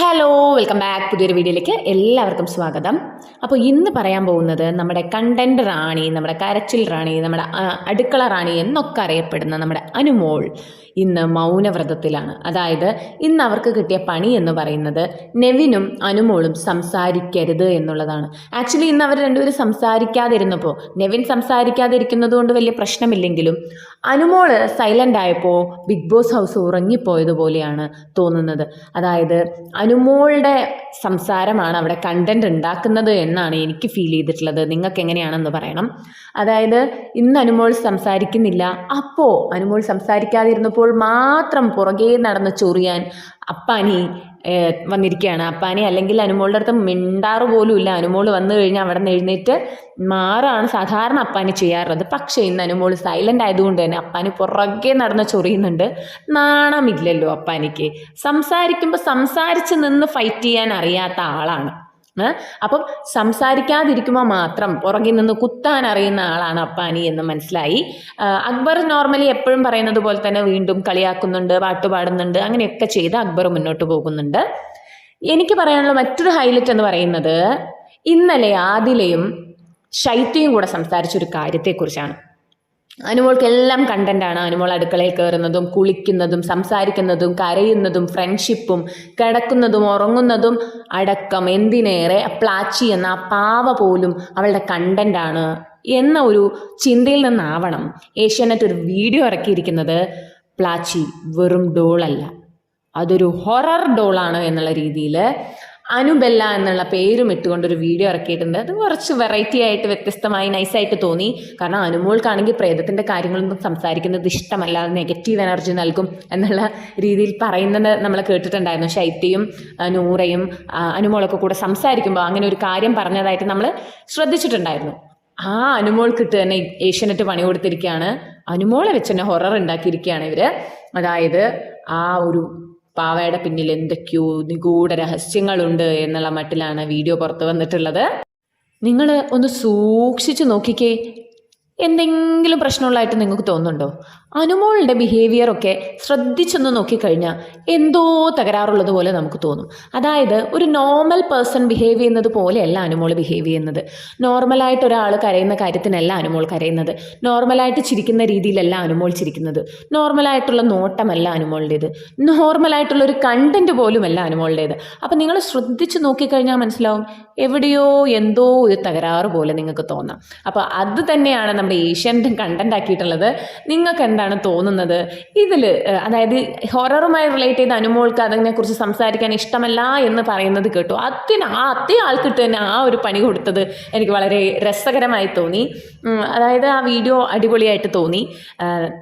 Hello welcome back പുതിയൊരു വീഡിയോയിലേക്ക് എല്ലാവർക്കും സ്വാഗതം. അപ്പോൾ ഇന്ന് പറയാൻ പോകുന്നത് നമ്മുടെ കണ്ടന്റ് റാണി നമ്മുടെ കരച്ചിൽ റാണി നമ്മുടെ അടുക്കള റാണി എന്നൊക്കെ അറിയപ്പെടുന്ന നമ്മുടെ അനുമോൾ ഇന്ന് മൗനവ്രതത്തിലാണ്. അതായത് ഇന്ന് അവർക്ക് കിട്ടിയ പണി എന്ന് പറയുന്നത് നെവിനും അനുമോളും സംസാരിക്കരുത് എന്നുള്ളതാണ്. ആക്ച്വലി ഇന്ന് അവർ രണ്ടുപേരും സംസാരിക്കാതിരുന്നപ്പോൾ നെവിൻ സംസാരിക്കാതിരിക്കുന്നത് കൊണ്ട് വലിയ പ്രശ്നമില്ലെങ്കിലും അനുമോൾ സൈലന്റ് ആയപ്പോൾ ബിഗ് ബോസ് ഹൗസ് ഉറങ്ങിപ്പോയതുപോലെയാണ് തോന്നുന്നത്. അതായത് അനുമോളുടെ സംസാരമാണ് അവിടെ കണ്ടന്റ് ഉണ്ടാക്കുന്നത് എന്നാണ് എനിക്ക് ഫീൽ ചെയ്തിട്ടുള്ളത്. നിങ്ങൾക്ക് എങ്ങനെയാണെന്ന് പറയണം. അതായത് ഇന്ന് അനുമോൾ സംസാരിക്കുന്നില്ല. അപ്പോൾ അനുമോൾ സംസാരിക്കാതിരുന്നപ്പോൾ മാത്രം പുറകെ നടന്ന് ചൊറിയാൻ അപ്പാനി വന്നിരിക്കുകയാണ് അപ്പാനി അല്ലെങ്കിൽ അനുമോളുടെ അടുത്ത് മിണ്ടാറ് പോലും ഇല്ല. അനുമോൾ വന്നു കഴിഞ്ഞാൽ അവിടെ നിന്ന് എഴുന്നേറ്റ് മാറാണ് സാധാരണ അപ്പാനി ചെയ്യാറുള്ളത്. പക്ഷേ ഇന്ന് അനുമോൾ സൈലന്റ് ആയതുകൊണ്ട് തന്നെ അപ്പാനി പുറകെ നടന്ന് ചൊറിയുന്നുണ്ട്. നാണമില്ലല്ലോ അപ്പാനിക്ക്. സംസാരിക്കുമ്പോൾ സംസാരിച്ച് നിന്ന് ഫൈറ്റ് ചെയ്യാൻ അറിയാത്ത ആളാണ്? അപ്പം സംസാരിക്കാതിരിക്കുമ്പോൾ മാത്രം പുറകിൽ നിന്ന് കുത്താൻ അറിയുന്ന ആളാണ് അപ്പാനി എന്ന് മനസ്സിലായി. അക്ബർ നോർമലി എപ്പോഴും പറയുന്നത് പോലെ തന്നെ വീണ്ടും കളിയാക്കുന്നുണ്ട് പാട്ടുപാടുന്നുണ്ട് അങ്ങനെയൊക്കെ ചെയ്ത് അക്ബർ മുന്നോട്ട് പോകുന്നുണ്ട്. എനിക്ക് പറയാനുള്ള മറ്റൊരു ഹൈലൈറ്റ് എന്ന് പറയുന്നത് ഇന്നലെ ആദിലയും ശൈത്യയും കൂടെ സംസാരിച്ചൊരു കാര്യത്തെക്കുറിച്ചാണ്. അനുമോൾക്കെല്ലാം കണ്ടന്റാണ്. അനുമോൾ അടുക്കളയിൽ കയറുന്നതും കുളിക്കുന്നതും സംസാരിക്കുന്നതും കരയുന്നതും ഫ്രണ്ട്ഷിപ്പും കിടക്കുന്നതും ഉറങ്ങുന്നതും അടക്കം എന്തിനേറെ പ്ലാച്ചി എന്ന ആ പാവ പോലും അവളുടെ കണ്ടന്റാണ് എന്ന ഒരു ചിന്തയിൽ നിന്നാവണം ഏഷ്യാനെറ്റ് ഒരു വീഡിയോ ഇറക്കിയിരിക്കുന്നത്. പ്ലാച്ചി വെറും ഡോളല്ല. അതൊരു ഹൊറർ ഡോളാണ് എന്നുള്ള രീതിയിൽ അനുബെല്ല എന്നുള്ള പേരും ഇട്ടുകൊണ്ടൊരു വീഡിയോ ഇറക്കിയിട്ടുണ്ട്. അത് കുറച്ച് വെറൈറ്റി ആയിട്ട് വ്യത്യസ്തമായി നൈസായിട്ട് തോന്നി. കാരണം അനുമോൾക്കാണെങ്കിൽ പ്രേതത്തിന്റെ കാര്യങ്ങളൊന്നും സംസാരിക്കുന്നത് ഇഷ്ടമല്ല. നെഗറ്റീവ് എനർജി നൽകും എന്നുള്ള രീതിയിൽ പറയുന്നത് നമ്മൾ കേട്ടിട്ടുണ്ടായിരുന്നു. ശൈത്യയും നൂറയും അനുമോളൊക്കെ കൂടെ സംസാരിക്കുമ്പോൾ അങ്ങനെ ഒരു കാര്യം പറഞ്ഞതായിട്ട് നമ്മൾ ശ്രദ്ധിച്ചിട്ടുണ്ടായിരുന്നു. ആ അനുമോൾക്കിട്ട് തന്നെ ഏഷ്യനെറ്റ് പണി കൊടുത്തിരിക്കുകയാണ്. അനുമോളെ വെച്ച് തന്നെ ഹൊറർ ഉണ്ടാക്കിയിരിക്കുകയാണ് ഇവർ അതായത് ആ ഒരു പാവയുടെ പിന്നിൽ എന്തൊക്കെയോ നിഗൂഢ രഹസ്യങ്ങളുണ്ട് എന്നുള്ള മട്ടിലാണ് വീഡിയോ പുറത്തു വന്നിട്ടുള്ളത്. നിങ്ങൾ ഒന്ന് സൂക്ഷിച്ചു നോക്കിക്കേ എന്തെങ്കിലും പ്രശ്നമുള്ളതായിട്ട് നിങ്ങൾക്ക് തോന്നുന്നുണ്ടോ? അനുമോളുടെ ബിഹേവിയർ ഒക്കെ ശ്രദ്ധിച്ചൊന്ന് നോക്കിക്കഴിഞ്ഞാൽ എന്തോ തകരാറുള്ളത് പോലെ നമുക്ക് തോന്നും. അതായത് ഒരു നോർമൽ പേഴ്സൺ ബിഹേവ് ചെയ്യുന്നത് പോലെയല്ല അനുമോൾ ബിഹേവ് ചെയ്യുന്നത്. നോർമലായിട്ട് ഒരാൾ കരയുന്ന കാര്യത്തിനല്ല അനുമോൾ കരയുന്നത്. നോർമലായിട്ട് ചിരിക്കുന്ന രീതിയിലല്ല അനുമോൾ ചിരിക്കുന്നത്. നോർമലായിട്ടുള്ള നോട്ടമല്ല അനുമോളുടേത്. നോർമലായിട്ടുള്ള ഒരു കണ്ടന്റ് പോലുമല്ല അനുമോളുടേത്. അപ്പം നിങ്ങൾ ശ്രദ്ധിച്ച് നോക്കിക്കഴിഞ്ഞാൽ മനസ്സിലാവും എവിടെയോ എന്തോ ഒരു തകരാറ് പോലെ നിങ്ങൾക്ക് തോന്നാം. അപ്പോൾ അത് തന്നെയാണ് നമ്മുടെ ഏഷ്യന്റെ കണ്ടന്റ് ആക്കിയിട്ടുള്ളത് നിങ്ങൾക്ക് എന്താണ് തോന്നുന്നത്? ഇതിൽ അതായത് ഹൊററുമായി റിലേറ്റ് ചെയ്ത അനുമോൾക്ക് അതിനെക്കുറിച്ച് സംസാരിക്കാൻ ഇഷ്ടമല്ല എന്ന് പറയുന്നത് കേട്ടു. അതിന് ആ അതേ ആൾക്കിട്ട് തന്നെ ആ ഒരു പണി കൊടുത്തത് എനിക്ക് വളരെ രസകരമായി തോന്നി. അതായത് ആ വീഡിയോ അടിപൊളിയായിട്ട് തോന്നി.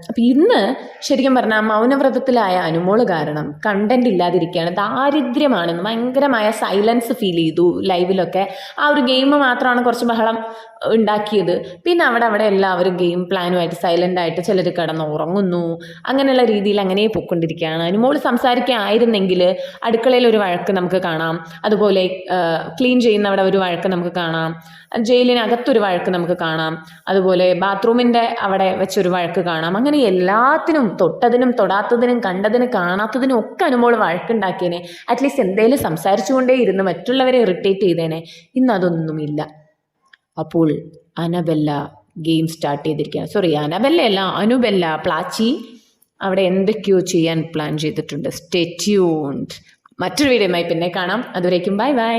അപ്പം ഇന്ന് ശരിക്കും പറഞ്ഞാൽ മൗനവ്രതത്തിലായ അനുമോൾ കാരണം കണ്ടന്റ് ഇല്ലാതിരിക്കുകയാണ് ദാരിദ്ര്യമാണെന്ന് ഭയങ്കരമായ സൈലൻസ് ഫീൽ ചെയ്തു ലൈവിലൊക്കെ ആ ഒരു ഗെയിം മാത്രമാണ് കുറച്ച് ബഹളം ഉണ്ടാക്കിയത്. പിന്നെ അവിടെ അവിടെ എല്ലാവരും ഗെയിം പ്ലാനുമായിട്ട് സൈലന്റ് ആയിട്ട് ചിലർ കിടന്ന് ഉറങ്ങുന്നു. അങ്ങനെയുള്ള രീതിയിൽ അങ്ങനെ പൊയ്ക്കൊണ്ടിരിക്കുകയാണ്. അനുമോൾ സംസാരിക്കുകയായിരുന്നെങ്കിൽ അടുക്കളയിൽ ഒരു വഴക്ക് നമുക്ക് കാണാം. അതുപോലെ ക്ലീൻ ചെയ്യുന്നവിടെ ഒരു വഴക്ക് നമുക്ക് കാണാം. ജയിലിനകത്തൊരു വഴക്ക് നമുക്ക് കാണാം. അതുപോലെ ബാത്റൂമിന്റെ അവിടെ വെച്ചൊരു വഴക്ക് കാണാം. അങ്ങനെ എല്ലാത്തിനും തൊട്ടതിനും തൊടാത്തതിനും കണ്ടതിനും കാണാത്തതിനും ഒക്കെ അനുമോൾ വഴക്കുണ്ടാക്കിയേനെ. അറ്റ്ലീസ്റ്റ് എന്തേലും സംസാരിച്ചുകൊണ്ടേ ഇരുന്ന് മറ്റുള്ളവരെ ഇറിറ്റേറ്റ് ചെയ്തേനെ. ഇന്ന് അതൊന്നുമില്ല. അപ്പോൾ അനബെല്ല ഗെയിം സ്റ്റാർട്ട് ചെയ്തിരിക്കുകയാണ്. സോറി അനബെല്ല അല്ല അനുബെല്ല പ്ലാച്ചി അവിടെ എന്തൊക്കെയോ ചെയ്യാൻ പ്ലാൻ ചെയ്തിട്ടുണ്ട്. സ്റ്റേ ട്യൂൺഡ് മറ്റൊരു വീഡിയോയുമായി പിന്നെ കാണാം. അതുവരേക്കും ബൈ ബൈ